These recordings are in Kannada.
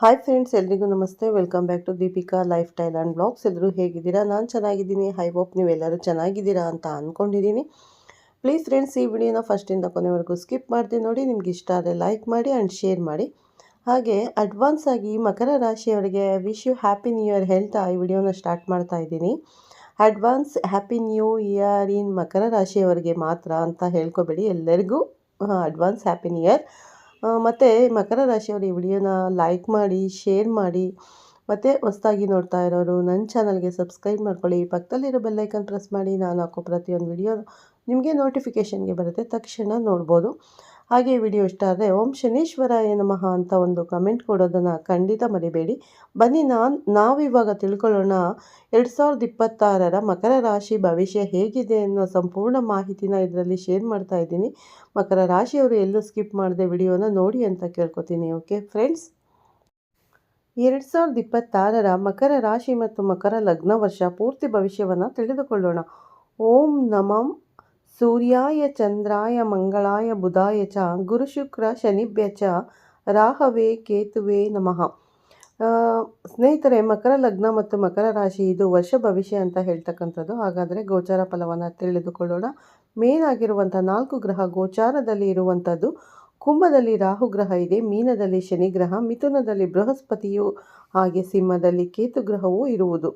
ಹಾಯ್ ಫ್ರೆಂಡ್ಸ್ ಎಲ್ರಿಗೂ ನಮಸ್ತೆ. Welcome back to Deepika lifestyle and blogs ಎಲ್ಲರೂ ಹೇಗಿದ್ದೀರಾ? ನಾನು ಚೆನ್ನಾಗಿದ್ದೀನಿ. ಹೈ ಹೋಪ್ ನೀವೆಲ್ಲರೂ ಚೆನ್ನಾಗಿದ್ದೀರಾ ಅಂತ ಅಂದ್ಕೊಂಡಿದ್ದೀನಿ ಪ್ಲೀಸ್ ಫ್ರೆಂಡ್ಸ್ ಈ ವಿಡಿಯೋನ ಫಸ್ಟಿಂದ ಕೊನೆವರೆಗೂ ಸ್ಕಿಪ್ ಮಾಡಿದೆ ನೋಡಿ, ನಿಮ್ಗೆ ಇಷ್ಟ ಆದರೆ ಲೈಕ್ ಮಾಡಿ ಆ್ಯಂಡ್ ಶೇರ್ ಮಾಡಿ. ಹಾಗೆ ಅಡ್ವಾನ್ಸ್ ಆಗಿ ಮಕರ ರಾಶಿಯವರಿಗೆ wish you happy new year ಹೇಳ್ತಾ ಈ ವಿಡಿಯೋನ ಸ್ಟಾರ್ಟ್ ಮಾಡ್ತಾ ಇದ್ದೀನಿ. Advance happy new year in ಮಕರ ರಾಶಿಯವರಿಗೆ ಮಾತ್ರ ಅಂತ ಹೇಳ್ಕೊಬೇಡಿ ಎಲ್ಲರಿಗೂ. ಅಡ್ವಾನ್ಸ್ ಹ್ಯಾಪಿ ನ್ಯೂ ಇಯರ್ ಮತ್ತು ಮಕರ ರಾಶಿಯವರು ಈ ವಿಡಿಯೋನ ಲೈಕ್ ಮಾಡಿ ಶೇರ್ ಮಾಡಿ, ಮತ್ತು ಹೊಸ್ದಾಗಿ ನೋಡ್ತಾ ಇರೋರು ನನ್ನ ಚಾನಲ್ಗೆ ಸಬ್ಸ್ಕ್ರೈಬ್ ಮಾಡ್ಕೊಳ್ಳಿ. ಪಕ್ಕದಲ್ಲಿರೋ ಬೆಲ್ಲೈಕನ್ ಪ್ರೆಸ್ ಮಾಡಿ, ನಾನು ಹಾಕೋ ಪ್ರತಿಯೊಂದು ವಿಡಿಯೋ ನಿಮಗೆ ನೋಟಿಫಿಕೇಷನ್ಗೆ ಬರುತ್ತೆ. ತಕ್ಷಣ ನೋಡ್ಬೋದು. ಹಾಗೆ ವಿಡಿಯೋ ಇಷ್ಟ ಆದರೆ ಓಂ ಶನೀಶ್ವರಾಯ ನಮಃ ಅಂತ ಒಂದು ಕಮೆಂಟ್ ಕೊಡೋದನ್ನು ಖಂಡಿತ ಮರಿಬೇಡಿ. ಬನ್ನಿ ನಾನು ನಾವಿವಾಗ ತಿಳ್ಕೊಳ್ಳೋಣ ಎರಡು ಸಾವಿರದ ಇಪ್ಪತ್ತಾರರ ಮಕರ ರಾಶಿ ಭವಿಷ್ಯ ಹೇಗಿದೆ ಅನ್ನೋ ಸಂಪೂರ್ಣ ಮಾಹಿತಿನ ಇದರಲ್ಲಿ ಶೇರ್ ಮಾಡ್ತಾ ಇದ್ದೀನಿ. ಮಕರ ರಾಶಿಯವರು ಎಲ್ಲೂ ಸ್ಕಿಪ್ ಮಾಡದೆ ವಿಡಿಯೋನ ನೋಡಿ ಅಂತ ಕೇಳ್ಕೊತೀನಿ ಓಕೆ ಫ್ರೆಂಡ್ಸ್ ಎರಡು ಸಾವಿರದ ಇಪ್ಪತ್ತಾರರ ಮಕರ ರಾಶಿ ಮತ್ತು ಮಕರ ಲಗ್ನ ವರ್ಷ ಪೂರ್ತಿ ಭವಿಷ್ಯವನ್ನು ತಿಳಿದುಕೊಳ್ಳೋಣ. ಓಂ ನಮಂ. ಸೂರ್ಯಾಯ, ಚಂದ್ರಾಯ, ಮಂಗಳಾಯ, ಬುಧಾಯ ಚ ಗುರುಶುಕ್ರ ಶನಿಭ್ಯ ಚ, ರಾಹವೇ, ಕೇತುವೆ ನಮಃ. ಸ್ನೇಹಿತರೆ, ಮಕರ ಲಗ್ನ ಮತ್ತು ಮಕರ ರಾಶಿ ಇದು ವರ್ಷ ಭವಿಷ್ಯ ಅಂತ ಹೇಳ್ತಕ್ಕಂಥದ್ದು. ಹಾಗಾದರೆ ಗೋಚಾರ ಫಲವನ್ನು ತಿಳಿದುಕೊಳ್ಳೋಣ. ಮೇನ್ ಆಗಿರುವಂಥ ನಾಲ್ಕು ಗ್ರಹ ಗೋಚಾರದಲ್ಲಿ ಇರುವಂಥದ್ದು. ಕುಂಭದಲ್ಲಿ ರಾಹು ಗ್ರಹ ಇದೆ, ಮೀನದಲ್ಲಿ ಶನಿ ಗ್ರಹ, ಮಿಥುನದಲ್ಲಿ ಬೃಹಸ್ಪತಿಯು, ಹಾಗೆ ಸಿಂಹದಲ್ಲಿ ಕೇತು ಗ್ರಹವೂ ಇರುವುದು.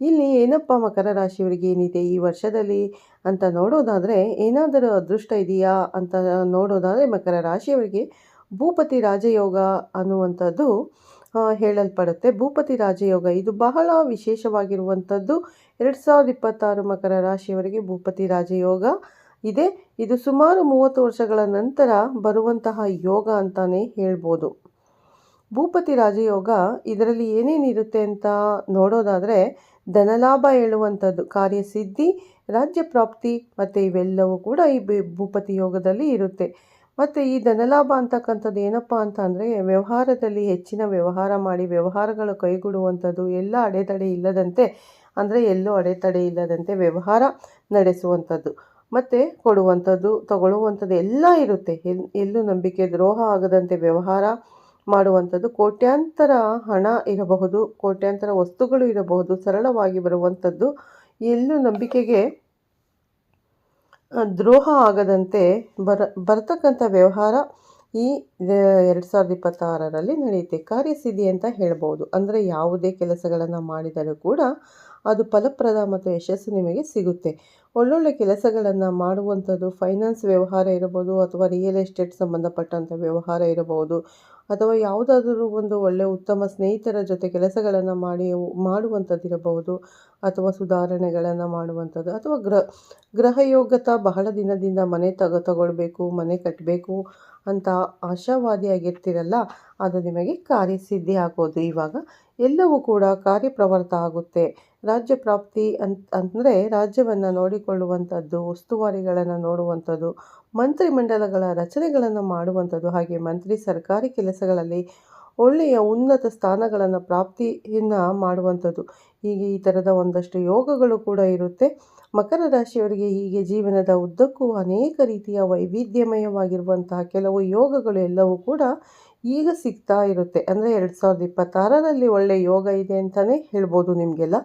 ಇಲ್ಲಿ ಏನಪ್ಪ ಮಕರ ರಾಶಿಯವರಿಗೆ ಏನಿದೆ? ಈ ವರ್ಷದಲ್ಲಿ ಅಂತ ನೋಡೋದಾದರೆ ಏನಾದರೂ ಅದೃಷ್ಟ ಇದೆಯಾ ಅಂತ ನೋಡೋದಾದರೆ ಮಕರ ರಾಶಿಯವರಿಗೆ ಭೂಪತಿ ರಾಜಯೋಗ ಅನ್ನುವಂಥದ್ದು ಹೇಳಲ್ಪಡುತ್ತೆ. ಭೂಪತಿ ರಾಜಯೋಗ ಇದು ಬಹಳ ವಿಶೇಷವಾಗಿರುವಂಥದ್ದು. ಎರಡು ಸಾವಿರದ ಇಪ್ಪತ್ತಾರು ಮಕರ ರಾಶಿಯವರಿಗೆ ಭೂಪತಿ ರಾಜಯೋಗ ಇದೆ. ಇದು ಸುಮಾರು ಮೂವತ್ತು ವರ್ಷಗಳ ನಂತರ ಬರುವಂತಹ ಯೋಗ ಅಂತಲೇ ಹೇಳ್ಬೋದು. ಭೂಪತಿ ರಾಜಯೋಗ ಇದರಲ್ಲಿ ಏನೇನಿರುತ್ತೆ ಅಂತ ನೋಡೋದಾದರೆ ಧನಲಾಭ ಹೇಳುವಂಥದ್ದು, ಕಾರ್ಯಸಿದ್ಧಿ, ರಾಜ್ಯ ಪ್ರಾಪ್ತಿ ಮತ್ತು ಇವೆಲ್ಲವೂ ಕೂಡ ಈ ಭೂಪತಿ ಯೋಗದಲ್ಲಿ ಇರುತ್ತೆ. ಮತ್ತು ಈ ಧನಲಾಭ ಅಂತಕ್ಕಂಥದ್ದು ಏನಪ್ಪ ಅಂತ ಅಂದರೆ, ವ್ಯವಹಾರದಲ್ಲಿ ಹೆಚ್ಚಿನ ವ್ಯವಹಾರ ಮಾಡಿ, ವ್ಯವಹಾರಗಳು ಕೈಗೂಡುವಂಥದ್ದು ಎಲ್ಲ ಅಡೆತಡೆ ಇಲ್ಲದಂತೆ, ಅಂದರೆ ಎಲ್ಲೂ ಅಡೆತಡೆ ಇಲ್ಲದಂತೆ ವ್ಯವಹಾರ ನಡೆಸುವಂಥದ್ದು. ಮತ್ತು ಕೊಡುವಂಥದ್ದು, ತಗೊಳ್ಳುವಂಥದ್ದು ಎಲ್ಲ ಇರುತ್ತೆ. ಎಲ್, ಎಲ್ಲೂ ನಂಬಿಕೆ, ದ್ರೋಹ ಆಗದಂತೆ ವ್ಯವಹಾರ ಮಾಡುವಂಥದ್ದು. ಕೋಟ್ಯಾಂತರ ಹಣ ಇರಬಹುದು, ಕೋಟ್ಯಾಂತರ ವಸ್ತುಗಳು ಇರಬಹುದು, ಸರಳವಾಗಿ ಬರುವಂಥದ್ದು. ಎಲ್ಲೂ ನಂಬಿಕೆಗೆ ದ್ರೋಹ ಆಗದಂತೆ ಬರ, ಬರತಕ್ಕಂಥ ವ್ಯವಹಾರ ಈ ಎರಡು ಸಾವಿರದ ಇಪ್ಪತ್ತಾರರಲ್ಲಿ ನಡೆಯುತ್ತೆ. ಕಾರ್ಯಸಿದ್ಧಿ ಅಂತ ಹೇಳ್ಬೋದು. ಅಂದರೆ ಯಾವುದೇ ಕೆಲಸಗಳನ್ನು ಮಾಡಿದರೂ ಕೂಡ ಅದು ಫಲಪ್ರದ ಮತ್ತು ಯಶಸ್ಸು ನಿಮಗೆ ಸಿಗುತ್ತೆ. ಒಳ್ಳೊಳ್ಳೆ ಕೆಲಸಗಳನ್ನು ಮಾಡುವಂಥದ್ದು ಫೈನಾನ್ಸ್ ವ್ಯವಹಾರ ಇರಬಹುದು ಅಥವಾ ರಿಯಲ್ ಎಸ್ಟೇಟ್ ಸಂಬಂಧಪಟ್ಟಂಥ ವ್ಯವಹಾರ ಇರಬಹುದು ಅಥವಾ ಯಾವುದಾದರೂ ಒಂದು ಒಳ್ಳೆಯ ಉತ್ತಮ ಸ್ನೇಹಿತರ ಜೊತೆ ಕೆಲಸಗಳನ್ನು ಮಾಡಿ ಮಾಡುವಂಥದ್ದಿರಬಹುದು ಅಥವಾ ಸುಧಾರಣೆಗಳನ್ನು ಮಾಡುವಂಥದ್ದು ಅಥವಾ ಗ್ರಹ ಗ್ರಹಯೋಗತ ಬಹಳ ದಿನದಿಂದ ಮನೆ ತಗ, ತಗೊಳ್ಬೇಕು, ಮನೆ ಕಟ್ಟಬೇಕು ಅಂತ ಆಶಾವಾದಿಯಾಗಿರ್ತೀರಲ್ಲ ಅದು ನಿಮಗೆ ಕಾರ್ಯಸಿದ್ಧಿ ಆಗೋದು ಇವಾಗ. ಎಲ್ಲವೂ ಕೂಡ ಕಾರ್ಯಪ್ರವೃತ್ತ ಆಗುತ್ತೆ. ರಾಜ್ಯ ಪ್ರಾಪ್ತಿ ಅಂತ ಅಂದರೆ ರಾಜ್ಯವನ್ನು ನೋಡಿಕೊಳ್ಳುವಂಥದ್ದು, ಉಸ್ತುವಾರಿಗಳನ್ನು ನೋಡುವಂಥದ್ದು, ಮಂತ್ರಿಮಂಡಲಗಳ ರಚನೆಗಳನ್ನು ಮಾಡುವಂಥದ್ದು, ಹಾಗೆ ಮಂತ್ರಿ ಸರ್ಕಾರಿ ಕೆಲಸಗಳಲ್ಲಿ ಒಳ್ಳೆಯ ಉನ್ನತ ಸ್ಥಾನಗಳನ್ನು ಪ್ರಾಪ್ತಿಯನ್ನು ಮಾಡುವಂಥದ್ದು. ಹೀಗೆ ಈ ಥರದ ಒಂದಷ್ಟು ಯೋಗಗಳು ಕೂಡ ಇರುತ್ತೆ. ಮಕರ ರಾಶಿಯವರಿಗೆ ಹೀಗೆ ಜೀವನದ ಉದ್ದಕ್ಕೂ ಅನೇಕ ರೀತಿಯ ವೈವಿಧ್ಯಮಯವಾಗಿರುವಂತಹ ಕೆಲವು ಯೋಗಗಳು ಎಲ್ಲವೂ ಕೂಡ ಈಗ ಸಿಗ್ತಾ ಇರುತ್ತೆ. ಅಂದರೆ ಎರಡು ಸಾವಿರದ ಇಪ್ಪತ್ತಾರರಲ್ಲಿ ಒಳ್ಳೆಯ ಯೋಗ ಇದೆ ಅಂತಲೇ ಹೇಳ್ಬೋದು ನಿಮಗೆಲ್ಲ.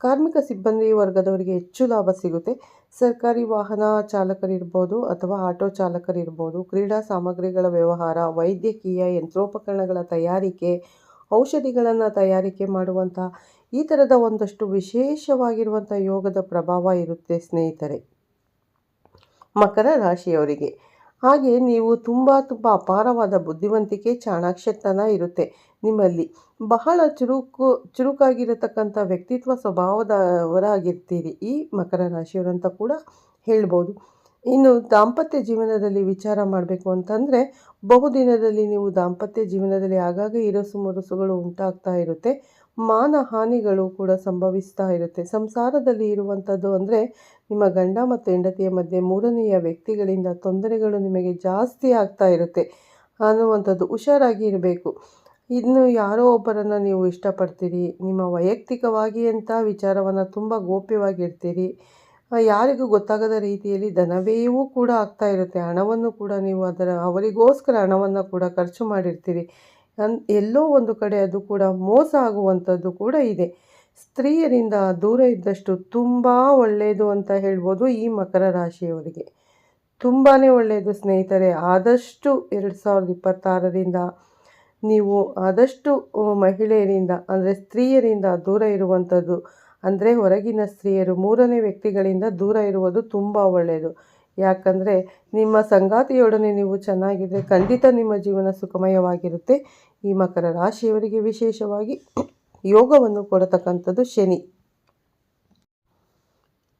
ಕಾರ್ಮಿಕ ಸಿಬ್ಬಂದಿ ವರ್ಗದವರಿಗೆ ಹೆಚ್ಚು ಲಾಭ ಸಿಗುತ್ತೆ. ಸರ್ಕಾರಿ ವಾಹನ ಚಾಲಕರಿರ್ಬೋದು ಅಥವಾ ಆಟೋ ಚಾಲಕರಿರ್ಬೋದು, ಕ್ರೀಡಾ ಸಾಮಗ್ರಿಗಳ ವ್ಯವಹಾರ, ವೈದ್ಯಕೀಯ ಯಂತ್ರೋಪಕರಣಗಳ ತಯಾರಿಕೆ, ಔಷಧಿಗಳನ್ನು ತಯಾರಿಕೆ ಮಾಡುವಂಥ ಈ ಥರದ ಒಂದಷ್ಟು ವಿಶೇಷವಾಗಿರುವಂಥ ಯೋಗದ ಪ್ರಭಾವ ಇರುತ್ತೆ ಸ್ನೇಹಿತರೆ. ಮಕರ ರಾಶಿಯವರಿಗೆ. ಹಾಗೆ ನೀವು ತುಂಬ ತುಂಬ ಅಪಾರವಾದ ಬುದ್ಧಿವಂತಿಕೆ ಚಾಣಾಕ್ಷತನ ಇರುತ್ತೆ. ನಿಮ್ಮಲ್ಲಿ ಬಹಳ ಚುರುಕು, ಚುರುಕಾಗಿರತಕ್ಕಂಥ ವ್ಯಕ್ತಿತ್ವ ಸ್ವಭಾವದವರಾಗಿರ್ತೀರಿ. ಈ ಮಕರ ರಾಶಿಯವರಂತ ಕೂಡ ಹೇಳ್ಬೋದು. ಇನ್ನು ದಾಂಪತ್ಯ ಜೀವನದಲ್ಲಿ ವಿಚಾರ ಮಾಡಬೇಕು ಅಂತಂದರೆ ಬಹುದಿನದಲ್ಲಿ ನೀವು ದಾಂಪತ್ಯ ಜೀವನದಲ್ಲಿ ಆಗಾಗ ಇರಸು ಮುರುಸುಗಳು ಉಂಟಾಗ್ತಾ ಇರುತ್ತೆ. ಮಾನ ಹಾನಿಗಳು ಕೂಡ ಸಂಭವಿಸ್ತಾ ಇರುತ್ತೆ. ಸಂಸಾರದಲ್ಲಿ ಇರುವಂಥದ್ದು ಅಂದರೆ ನಿಮ್ಮ ಗಂಡ ಮತ್ತು ಹೆಂಡತಿಯ ಮಧ್ಯೆ ಮೂರನೆಯ ವ್ಯಕ್ತಿಗಳಿಂದ ತೊಂದರೆಗಳು ನಿಮಗೆ ಜಾಸ್ತಿ ಆಗ್ತಾ ಇರುತ್ತೆ ಅನ್ನುವಂಥದ್ದು ಹುಷಾರಾಗಿ ಇರಬೇಕು. ಇನ್ನು ಯಾರೋ ಒಬ್ಬರನ್ನು ನೀವು ಇಷ್ಟಪಡ್ತೀರಿ, ನಿಮ್ಮ ವೈಯಕ್ತಿಕವಾಗಿ ಅಂತ ವಿಚಾರವನ್ನು ತುಂಬ ಗೋಪ್ಯವಾಗಿರ್ತೀರಿ ಯಾರಿಗೂ ಗೊತ್ತಾಗದ ರೀತಿಯಲ್ಲಿ ಧನವ್ಯಯವೂ ಕೂಡ ಆಗ್ತಾ ಇರುತ್ತೆ. ಹಣವನ್ನು ಕೂಡ ನೀವು ಅದರ ಅವರಿಗೋಸ್ಕರ ಹಣವನ್ನು ಕೂಡ ಖರ್ಚು ಮಾಡಿರ್ತೀರಿ. ಎಲ್ಲೋ ಒಂದು ಕಡೆ ಅದು ಕೂಡ ಮೋಸ ಆಗುವಂಥದ್ದು ಕೂಡ ಇದೆ. ಸ್ತ್ರೀಯರಿಂದ ದೂರ ಇದ್ದಷ್ಟು ತುಂಬ ಒಳ್ಳೆಯದು ಅಂತ ಹೇಳ್ಬೋದು ಈ ಮಕರ ರಾಶಿಯವರಿಗೆ. ತುಂಬಾ ಒಳ್ಳೆಯದು ಸ್ನೇಹಿತರೆ, ಆದಷ್ಟು ಎರಡು ಸಾವಿರದ ಇಪ್ಪತ್ತಾರರಿಂದ ನೀವು ಆದಷ್ಟು ಮಹಿಳೆಯರಿಂದ, ಅಂದರೆ ಸ್ತ್ರೀಯರಿಂದ ದೂರ ಇರುವಂಥದ್ದು, ಅಂದರೆ ಹೊರಗಿನ ಸ್ತ್ರೀಯರು ಮೂರನೇ ವ್ಯಕ್ತಿಗಳಿಂದ ದೂರ ಇರುವುದು ತುಂಬ ಒಳ್ಳೆಯದು ಯಾಕಂದರೆ ನಿಮ್ಮ ಸಂಗಾತಿಯೊಡನೆ ನೀವು ಚೆನ್ನಾಗಿದ್ದರೆ ಖಂಡಿತ ನಿಮ್ಮ ಜೀವನ ಸುಖಮಯವಾಗಿರುತ್ತೆ. ಈ ಮಕರ ರಾಶಿಯವರಿಗೆ ವಿಶೇಷವಾಗಿ ಯೋಗವನ್ನು ಕೊಡತಕ್ಕಂಥದ್ದು ಶನಿ.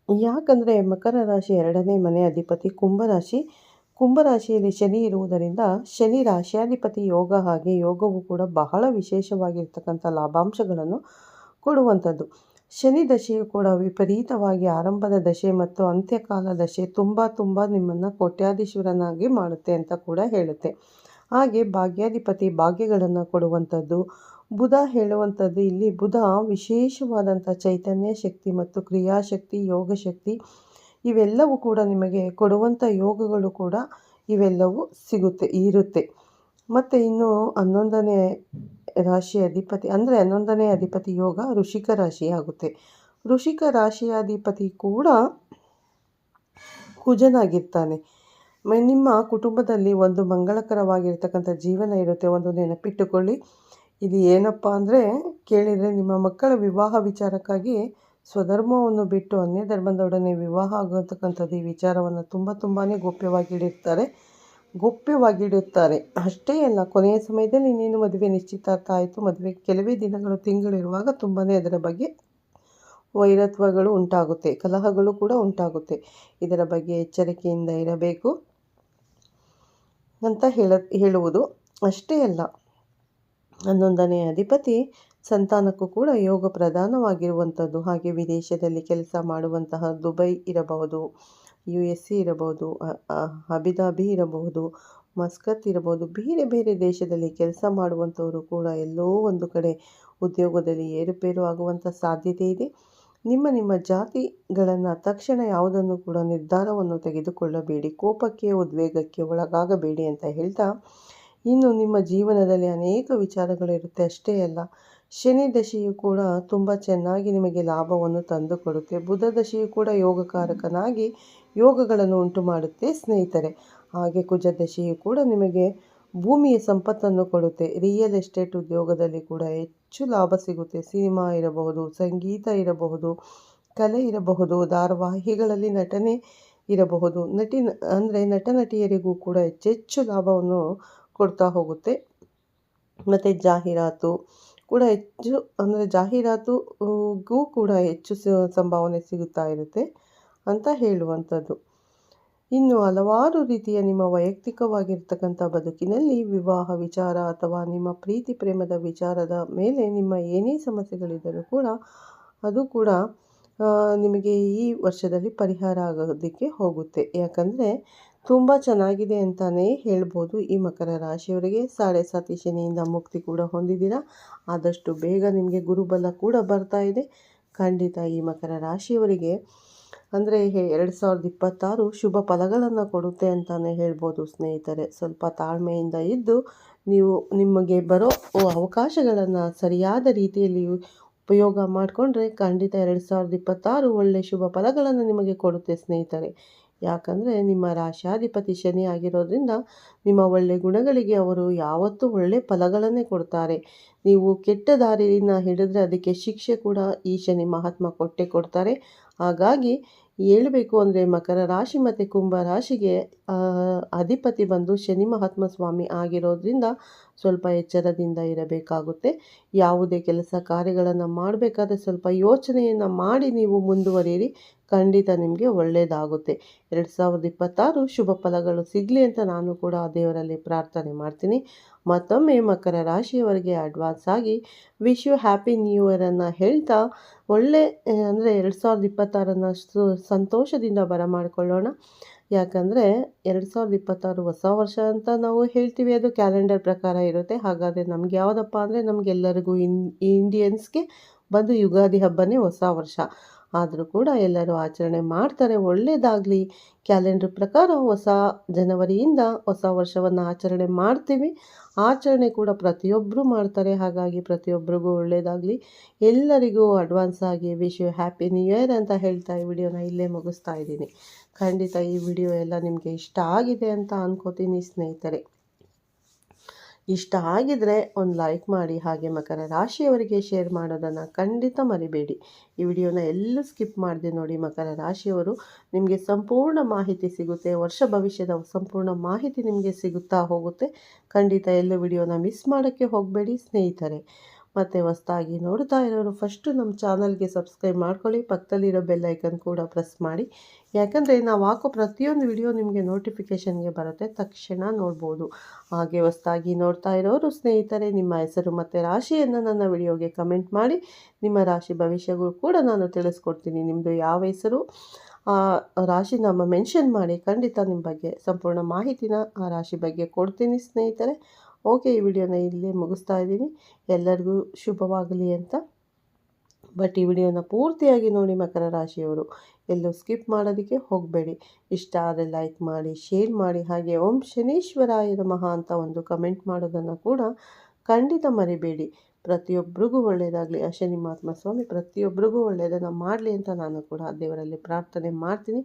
ಯಾಕಂದರೆ ಮಕರ ರಾಶಿ ಎರಡನೇ ಮನೆ ಅಧಿಪತಿ ಕುಂಭರಾಶಿ ಕುಂಭರಾಶಿಯಲ್ಲಿ ಶನಿ ಇರುವುದರಿಂದ ಶನಿ ರಾಶಿಯಾಧಿಪತಿ ಯೋಗ ಹಾಗೆ ಯೋಗವು ಕೂಡ ಬಹಳ ವಿಶೇಷವಾಗಿರ್ತಕ್ಕಂಥ ಲಾಭಾಂಶಗಳನ್ನು ಕೊಡುವಂಥದ್ದು. ಶನಿ ದಶೆಯು ಕೂಡ ವಿಪರೀತವಾಗಿ ಆರಂಭದ ದಶೆ ಮತ್ತು ಅಂತ್ಯಕಾಲ ದಶೆ ತುಂಬ ತುಂಬ ನಿಮ್ಮನ್ನು ಕೋಟ್ಯಾಧೀಶ್ವರನಾಗಿ ಮಾಡುತ್ತೆ ಅಂತ ಕೂಡ ಹೇಳುತ್ತೆ. ಹಾಗೆ ಭಾಗ್ಯಾಧಿಪತಿ ಭಾಗ್ಯಗಳನ್ನು ಕೊಡುವಂಥದ್ದು. ಬುಧ ಹೇಳುವಂಥದ್ದು ಇಲ್ಲಿ, ಬುಧ ವಿಶೇಷವಾದಂಥ ಚೈತನ್ಯ ಶಕ್ತಿ ಮತ್ತು ಕ್ರಿಯಾಶಕ್ತಿ, ಯೋಗ ಶಕ್ತಿ ಇವೆಲ್ಲವೂ ಕೂಡ ನಿಮಗೆ ಕೊಡುವಂಥ ಯೋಗಗಳು ಕೂಡ ಇವೆಲ್ಲವೂ ಸಿಗುತ್ತೆ, ಇರುತ್ತೆ. ಮತ್ತು ಇನ್ನು ಹನ್ನೊಂದನೇ ರಾಶಿ ಅಧಿಪತಿ, ಅಂದರೆ ಹನ್ನೊಂದನೇ ಅಧಿಪತಿ ಯೋಗ ಋಷಿಕ ರಾಶಿ ಆಗುತ್ತೆ. ಋಷಿಕ ರಾಶಿಯ ಅಧಿಪತಿ ಕೂಡ ಕುಜನಾಗಿರ್ತಾನೆ. ನಿಮ್ಮ ಕುಟುಂಬದಲ್ಲಿ ಒಂದು ಮಂಗಳಕರವಾಗಿರ್ತಕ್ಕಂಥ ಜೀವನ ಇರುತ್ತೆ, ಒಂದು ನೆನಪಿಟ್ಟುಕೊಳ್ಳಿ. ಇದು ಏನಪ್ಪ ಅಂದರೆ, ಕೇಳಿದರೆ ನಿಮ್ಮ ಮಕ್ಕಳ ವಿವಾಹ ವಿಚಾರಕ್ಕಾಗಿ ಸ್ವಧರ್ಮವನ್ನು ಬಿಟ್ಟು ಅನ್ಯ ಧರ್ಮದೊಡನೆ ವಿವಾಹ ಆಗುವಂತಕ್ಕಂಥದ್ದು ಈ ವಿಚಾರವನ್ನು ತುಂಬ ತುಂಬಾ ಗೋಪ್ಯವಾಗಿಡಿರ್ತಾರೆ. ಗೋಪ್ಯವಾಗಿಡುತ್ತಾರೆ ಅಷ್ಟೇ ಅಲ್ಲ, ಕೊನೆಯ ಸಮಯದಲ್ಲಿ ಇನ್ನೇನು ಮದುವೆ ನಿಶ್ಚಿತಾರ್ಥ ಆಯಿತು. ಮದುವೆ ಕೆಲವೇ ದಿನಗಳು ತಿಂಗಳಿರುವಾಗ ತುಂಬಾ ಅದರ ಬಗ್ಗೆ ವೈರತ್ವಗಳು ಉಂಟಾಗುತ್ತೆ, ಕಲಹಗಳು ಕೂಡ ಉಂಟಾಗುತ್ತೆ. ಇದರ ಬಗ್ಗೆ ಎಚ್ಚರಿಕೆಯಿಂದ ಇರಬೇಕು. ಅಂತ ಹೇಳ, ಹೇಳುವುದು ಅಷ್ಟೇ ಅಲ್ಲ. ಹನ್ನೊಂದನೇ ಅಧಿಪತಿ ಸಂತಾನಕ್ಕೂ ಕೂಡ ಯೋಗ ಪ್ರಧಾನವಾಗಿರುವಂಥದ್ದು. ಹಾಗೆ ವಿದೇಶದಲ್ಲಿ ಕೆಲಸ ಮಾಡುವಂತಹ ದುಬೈ ಇರಬಹುದು, ಯು ಎಸ್ ಸಿ ಇರಬಹುದು ಅಬಿದಾಬಿ ಇರಬಹುದು, ಮಸ್ಕತ್ ಇರಬಹುದು, ಬೇರೆ ಬೇರೆ ದೇಶದಲ್ಲಿ ಕೆಲಸ ಮಾಡುವಂಥವರು ಕೂಡ ಎಲ್ಲೋ ಒಂದು ಕಡೆ ಉದ್ಯೋಗದಲ್ಲಿ ಏರುಪೇರು ಆಗುವಂಥ ಸಾಧ್ಯತೆ ಇದೆ. ನಿಮ್ಮ ನಿಮ್ಮ ಜಾತಿಗಳನ್ನು ತಕ್ಷಣ ಯಾವುದನ್ನು ಕೂಡ ನಿರ್ಧಾರವನ್ನು ತೆಗೆದುಕೊಳ್ಳಬೇಡಿ, ಕೋಪಕ್ಕೆ, ಉದ್ವೇಗಕ್ಕೆ ಒಳಗಾಗಬೇಡಿ ಅಂತ ಹೇಳ್ತಾ ಇನ್ನು ನಿಮ್ಮ ಜೀವನದಲ್ಲಿ ಅನೇಕ ವಿಚಾರಗಳಿರುತ್ತೆ ಅಷ್ಟೇ ಅಲ್ಲ, ಶನಿ ದಶೆಯು ಕೂಡ ತುಂಬ ಚೆನ್ನಾಗಿ ನಿಮಗೆ ಲಾಭವನ್ನು ತಂದುಕೊಡುತ್ತೆ ಬುಧ ದಶೆಯು ಕೂಡ ಯೋಗಕಾರಕನಾಗಿ ಯೋಗಗಳನ್ನು ಉಂಟು ಮಾಡುತ್ತೆ ಸ್ನೇಹಿತರೆ. ಹಾಗೆ ಕುಜ ದಶೆಯು ಕೂಡ ನಿಮಗೆ ಭೂಮಿಯ ಸಂಪತ್ತನ್ನು ಕೊಡುತ್ತೆ. ರಿಯಲ್ ಎಸ್ಟೇಟ್ ಉದ್ಯೋಗದಲ್ಲಿ ಕೂಡ ಹೆಚ್ಚು ಲಾಭ ಸಿಗುತ್ತೆ. ಸಿನಿಮಾ ಇರಬಹುದು, ಸಂಗೀತ ಇರಬಹುದು, ಕಲೆ ಇರಬಹುದು, ಧಾರಾವಾಹಿಗಳಲ್ಲಿ ನಟನೆ ಇರಬಹುದು. ನಟಿ, ಅಂದರೆ ನಟ ನಟಿಯರಿಗೂ ಕೂಡ ಹೆಚ್ಚೆಚ್ಚು ಲಾಭವನ್ನು ಕೊಡ್ತಾ ಹೋಗುತ್ತೆ. ಮತ್ತು ಜಾಹೀರಾತು ಕೂಡ ಹೆಚ್ಚು, ಅಂದರೆ ಜಾಹೀರಾತುಗೂ ಕೂಡ ಹೆಚ್ಚು ಸಂಭಾವನೆ ಸಿಗುತ್ತಾ ಇರುತ್ತೆ ಅಂತ ಹೇಳುವಂಥದ್ದು. ಇನ್ನು ಹಲವಾರು ರೀತಿಯ ನಿಮ್ಮ ವೈಯಕ್ತಿಕವಾಗಿರ್ತಕ್ಕಂಥ ಬದುಕಿನಲ್ಲಿ ವಿವಾಹ ವಿಚಾರ ಅಥವಾ ನಿಮ್ಮ ಪ್ರೀತಿ ಪ್ರೇಮದ ವಿಚಾರದ ಮೇಲೆ ನಿಮ್ಮ ಏನೇ ಸಮಸ್ಯೆಗಳಿದ್ದರೂ ಕೂಡ ಅದು ಕೂಡ ನಿಮಗೆ ಈ ವರ್ಷದಲ್ಲಿ ಪರಿಹಾರ ಆಗೋದಕ್ಕೆ ಹೋಗುತ್ತೆ. ಯಾಕಂದರೆ ತುಂಬ ಚೆನ್ನಾಗಿದೆ ಅಂತಲೇ ಹೇಳ್ಬೋದು. ಈ ಮಕರ ರಾಶಿಯವರಿಗೆ ಸಾಡೆ ಸಾತಿ ಶನಿಯಿಂದ ಮುಕ್ತಿ ಕೂಡ ಹೊಂದಿದ್ದೀರಾ. ಆದಷ್ಟು ಬೇಗ ನಿಮಗೆ ಗುರುಬಲ ಕೂಡ ಬರ್ತಾ ಇದೆ. ಖಂಡಿತ ಈ ಮಕರ ರಾಶಿಯವರಿಗೆ ಅಂದರೆ ಎರಡು ಸಾವಿರದ ಇಪ್ಪತ್ತಾರು ಶುಭ ಫಲಗಳನ್ನು ಕೊಡುತ್ತೆ ಅಂತಲೇ ಹೇಳ್ಬೋದು ಸ್ನೇಹಿತರೆ. ಸ್ವಲ್ಪ ತಾಳ್ಮೆಯಿಂದ ಇದ್ದು ನೀವು ನಿಮಗೆ ಬರೋ ಅವಕಾಶಗಳನ್ನು ಸರಿಯಾದ ರೀತಿಯಲ್ಲಿ ಉಪಯೋಗ ಮಾಡಿಕೊಂಡ್ರೆ ಖಂಡಿತ ಎರಡು ಸಾವಿರದ ಇಪ್ಪತ್ತಾರು ಒಳ್ಳೆಯ ಶುಭ ಫಲಗಳನ್ನು ನಿಮಗೆ ಕೊಡುತ್ತೆ ಸ್ನೇಹಿತರೆ. ಯಾಕಂದರೆ ನಿಮ್ಮ ರಾಶಾಧಿಪತಿ ಶನಿ ಆಗಿರೋದ್ರಿಂದ ನಿಮ್ಮ ಒಳ್ಳೆಯ ಗುಣಗಳಿಗೆ ಅವರು ಯಾವತ್ತೂ ಒಳ್ಳೆಯ ಫಲಗಳನ್ನೇ ಕೊಡ್ತಾರೆ. ನೀವು ಕೆಟ್ಟ ದಾರಿಯನ್ನು ಹಿಡಿದ್ರೆ ಅದಕ್ಕೆ ಶಿಕ್ಷೆ ಕೂಡ ಈ ಶನಿ ಮಹಾತ್ಮ ಕೊಟ್ಟೆ ಕೊಡ್ತಾರೆ. ಹಾಗಾಗಿ ಹೇಳಬೇಕು ಅಂದರೆ ಮಕರ ರಾಶಿ ಮತ್ತು ಕುಂಭ ರಾಶಿಗೆ ಅಧಿಪತಿ ಬಂದು ಶನಿ ಮಹಾತ್ಮ ಸ್ವಾಮಿ ಆಗಿರೋದ್ರಿಂದ ಸ್ವಲ್ಪ ಎಚ್ಚರದಿಂದ ಇರಬೇಕಾಗುತ್ತೆ. ಯಾವುದೇ ಕೆಲಸ ಕಾರ್ಯಗಳನ್ನು ಮಾಡಬೇಕಾದ್ರೆ ಸ್ವಲ್ಪ ಯೋಚನೆಯನ್ನು ಮಾಡಿ ನೀವು ಮುಂದುವರಿಯಿರಿ. ಖಂಡಿತ ನಿಮಗೆ ಒಳ್ಳೆಯದಾಗುತ್ತೆ ಎರಡು ಸಾವಿರದ ಇಪ್ಪತ್ತಾರು ಶುಭ ಫಲಗಳು ಸಿಗಲಿ ಅಂತ ನಾನು ಕೂಡ ಆ ದೇವರಲ್ಲಿ ಪ್ರಾರ್ಥನೆ ಮಾಡ್ತೀನಿ. ಮತ್ತೊಮ್ಮೆ ಮಕರ ರಾಶಿಯವರಿಗೆ ಅಡ್ವಾನ್ಸ್ ಆಗಿ ವಿಶ್ ಯು ಹ್ಯಾಪಿ ನ್ಯೂ ಇಯರನ್ನು ಹೇಳ್ತಾ ಒಳ್ಳೆ ಅಂದರೆ ಎರಡು ಸಾವಿರದ ಇಪ್ಪತ್ತಾರನ್ನು ಸಂತೋಷದಿಂದ ಬರಮಾಡಿಕೊಳ್ಳೋಣ. ಯಾಕಂದರೆ ಎರಡು ಸಾವಿರದ ಇಪ್ಪತ್ತಾರು ಹೊಸ ವರ್ಷ ಅಂತ ನಾವು ಹೇಳ್ತೀವಿ, ಅದು ಕ್ಯಾಲೆಂಡರ್ ಪ್ರಕಾರ ಇರುತ್ತೆ. ಹಾಗಾದರೆ ನಮ್ಗೆ ಯಾವುದಪ್ಪ ಅಂದರೆ ನಮಗೆಲ್ಲರಿಗೂ ಇನ್ ಇಂಡಿಯನ್ಸ್ಗೆ ಬಂದು ಯುಗಾದಿ ಹಬ್ಬನೇ ಹೊಸ ವರ್ಷ. ಆದರೂ ಕೂಡ ಎಲ್ಲರೂ ಆಚರಣೆ ಮಾಡ್ತಾರೆ. ಒಳ್ಳೆಯದಾಗಲಿ ಕ್ಯಾಲೆಂಡರ್ ಪ್ರಕಾರ ಹೊಸ ಜನವರಿಯಿಂದ ಹೊಸ ವರ್ಷವನ್ನು ಆಚರಣೆ ಮಾಡ್ತೀವಿ. ಆಚರಣೆ ಕೂಡ ಪ್ರತಿಯೊಬ್ಬರು ಮಾಡ್ತಾರೆ. ಹಾಗಾಗಿ ಪ್ರತಿಯೊಬ್ಬರಿಗೂ ಒಳ್ಳೆಯದಾಗಲಿ ಎಲ್ಲರಿಗೂ ಅಡ್ವಾನ್ಸ್ ಆಗಿ wish you happy new year ಅಂತ ಹೇಳ್ತಾ ಈ ವಿಡಿಯೋನ ಇಲ್ಲೇ ಮುಗಿಸ್ತಾ ಇದ್ದೀನಿ. ಖಂಡಿತ ಈ ವಿಡಿಯೋ ಎಲ್ಲ ನಿಮಗೆ ಇಷ್ಟ ಆಗಿದೆ ಅಂತ ಅನ್ಕೋತೀನಿ ಸ್ನೇಹಿತರೆ. ಇಷ್ಟ ಆಗಿದ್ರೆ ಒಂದು ಲೈಕ್ ಮಾಡಿ, ಹಾಗೆ ಮಕರ ರಾಶಿಯವರಿಗೆ ಶೇರ್ ಮಾಡೋದನ್ನು ಖಂಡಿತ ಮರಿಬೇಡಿ. ಈ ವಿಡಿಯೋನ ಎಲ್ಲೂ ಸ್ಕಿಪ್ ಮಾಡಿದೆ ನೋಡಿ ಮಕರ ರಾಶಿಯವರು. ನಿಮಗೆ ಸಂಪೂರ್ಣ ಮಾಹಿತಿ ಸಿಗುತ್ತೆ, ವರ್ಷ ಭವಿಷ್ಯದ ಸಂಪೂರ್ಣ ಮಾಹಿತಿ ನಿಮಗೆ ಸಿಗುತ್ತಾ ಹೋಗುತ್ತೆ. ಖಂಡಿತ ಎಲ್ಲೂ ವಿಡಿಯೋನ ಮಿಸ್ ಮಾಡೋಕ್ಕೆ ಹೋಗಬೇಡಿ ಸ್ನೇಹಿತರೆ. ಮತ್ತು ಹೊಸ್ದಾಗಿ ನೋಡ್ತಾ ಇರೋರು ಫಸ್ಟು ನಮ್ಮ ಚಾನಲ್ಗೆ ಸಬ್ಸ್ಕ್ರೈಬ್ ಮಾಡ್ಕೊಳ್ಳಿ, ಪಕ್ಕದಲ್ಲಿರೋ ಬೆಲ್ ಐಕನ್ ಕೂಡ ಪ್ರೆಸ್ ಮಾಡಿ. ಯಾಕಂದರೆ ನಾವು ಹಾಕೋ ಪ್ರತಿಯೊಂದು ವಿಡಿಯೋ ನಿಮಗೆ ನೋಟಿಫಿಕೇಷನ್ಗೆ ಬರುತ್ತೆ, ತಕ್ಷಣ ನೋಡ್ಬೋದು. ಹಾಗೆ ಹೊಸ್ದಾಗಿ ನೋಡ್ತಾ ಇರೋರು, ಸ್ನೇಹಿತರೆ, ನಿಮ್ಮ ಹೆಸರು ಮತ್ತು ರಾಶಿಯನ್ನು ನನ್ನ ವಿಡಿಯೋಗೆ ಕಮೆಂಟ್ ಮಾಡಿ. ನಿಮ್ಮ ರಾಶಿ ಭವಿಷ್ಯಗೂ ಕೂಡ ನಾನು ತಿಳಿಸ್ಕೊಡ್ತೀನಿ. ನಿಮ್ಮದು ಯಾವ ಹೆಸರು? ಆ, ರಾಶಿ ನಮ್ಮ ಮೆನ್ಷನ್ ಮಾಡಿ ಖಂಡಿತ ನಿಮ್ಮ ಬಗ್ಗೆ ಸಂಪೂರ್ಣ ಮಾಹಿತಿನ ಆ ರಾಶಿ ಬಗ್ಗೆ ಕೊಡ್ತೀನಿ ಸ್ನೇಹಿತರೆ. ಓಕೆ, ಈ ವಿಡಿಯೋನ ಇಲ್ಲೇ ಮುಗಿಸ್ತಾ ಇದ್ದೀನಿ. ಎಲ್ಲರಿಗೂ ಶುಭವಾಗಲಿ ಅಂತ. ಬಟ್ ಈ ವಿಡಿಯೋನ ಪೂರ್ತಿಯಾಗಿ ನೋಡಿ ಮಕರ ರಾಶಿಯವರು, ಎಲ್ಲೂ ಸ್ಕಿಪ್ ಮಾಡೋದಕ್ಕೆ ಹೋಗಬೇಡಿ. ಇಷ್ಟ ಆದರೆ ಲೈಕ್ ಮಾಡಿ, ಶೇರ್ ಮಾಡಿ. ಹಾಗೆ ಓಂ ಶನೀಶ್ವರಾಯ ನಮಃ ಅಂತ ಒಂದು ಕಮೆಂಟ್ ಮಾಡೋದನ್ನು ಕೂಡ ಖಂಡಿತ ಮರಿಬೇಡಿ. ಪ್ರತಿಯೊಬ್ಬರಿಗೂ ಒಳ್ಳೆಯದಾಗಲಿ. ಆ ಶನಿ ಮಹಾತ್ಮ ಸ್ವಾಮಿ ಪ್ರತಿಯೊಬ್ಬರಿಗೂ ಒಳ್ಳೆಯದನ್ನು ಮಾಡಲಿ ಅಂತ ನಾನು ಕೂಡ ದೇವರಲ್ಲಿ ಪ್ರಾರ್ಥನೆ ಮಾಡ್ತೀನಿ.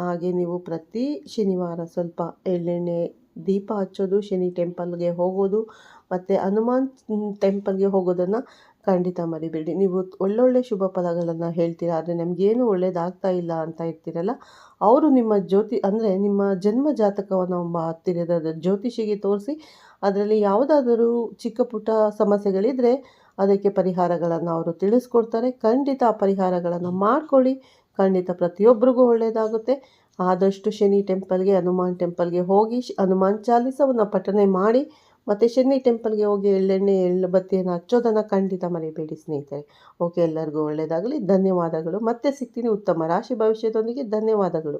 ಹಾಗೆ ನೀವು ಪ್ರತಿ ಶನಿವಾರ ಸ್ವಲ್ಪ ಎಳ್ಳೆಣ್ಣೆ ದೀಪ ಹಚ್ಚೋದು, ಶನಿ ಟೆಂಪಲ್ಗೆ ಹೋಗೋದು ಮತ್ತು ಹನುಮಾನ್ ಟೆಂಪಲ್ಗೆ ಹೋಗೋದನ್ನು ಖಂಡಿತ ಮರಿಬೇಡಿ. ನೀವು ಒಳ್ಳೊಳ್ಳೆ ಶುಭ ಫಲಗಳನ್ನು ಹೇಳ್ತೀರಾ, ಆದರೆ ನಮಗೇನು ಒಳ್ಳೇದಾಗ್ತಾ ಇಲ್ಲ ಅಂತ ಇರ್ತೀರಲ್ಲ ಅವರು ನಿಮ್ಮ ಜ್ಯೋತಿ, ಅಂದರೆ ನಿಮ್ಮ ಜನ್ಮ ಜಾತಕವನ್ನು ಒಬ್ಬ ಹತ್ತಿರದ ಜ್ಯೋತಿಷಿಗೆ ತೋರಿಸಿ ಅದರಲ್ಲಿ ಯಾವುದಾದರೂ ಚಿಕ್ಕ ಪುಟ್ಟ ಸಮಸ್ಯೆಗಳಿದ್ದರೆ ಅದಕ್ಕೆ ಪರಿಹಾರಗಳನ್ನು ಅವರು ತಿಳಿಸ್ಕೊಡ್ತಾರೆ. ಖಂಡಿತ ಪರಿಹಾರಗಳನ್ನು ಮಾಡಿಕೊಳ್ಳಿ. ಖಂಡಿತ ಪ್ರತಿಯೊಬ್ಬರಿಗೂ ಒಳ್ಳೆಯದಾಗುತ್ತೆ ಆದಷ್ಟು ಶನಿ ಟೆಂಪಲ್ಗೆ, ಹನುಮಾನ್ ಟೆಂಪಲ್ಗೆ ಹೋಗಿ ಹನುಮಾನ್ ಚಾಲೀಸವನ್ನು ಪಠನೆ ಮಾಡಿ, ಮತ್ತು ಶನಿ ಟೆಂಪಲ್ಗೆ ಹೋಗಿ ಎಳ್ಳೆಣ್ಣೆ, ಎಳ್ಳು ಬತ್ತಿಯನ್ನು ಹಚ್ಚೋದನ್ನು ಖಂಡಿತ ಮರೆಯಬೇಡಿ ಸ್ನೇಹಿತರೆ. ಓಕೆ, ಎಲ್ಲರಿಗೂ ಒಳ್ಳೆಯದಾಗಲಿ ಧನ್ಯವಾದಗಳು. ಮತ್ತೆ ಸಿಗ್ತೀನಿ. ಉತ್ತಮ ರಾಶಿ ಭವಿಷ್ಯದೊಂದಿಗೆ ಧನ್ಯವಾದಗಳು.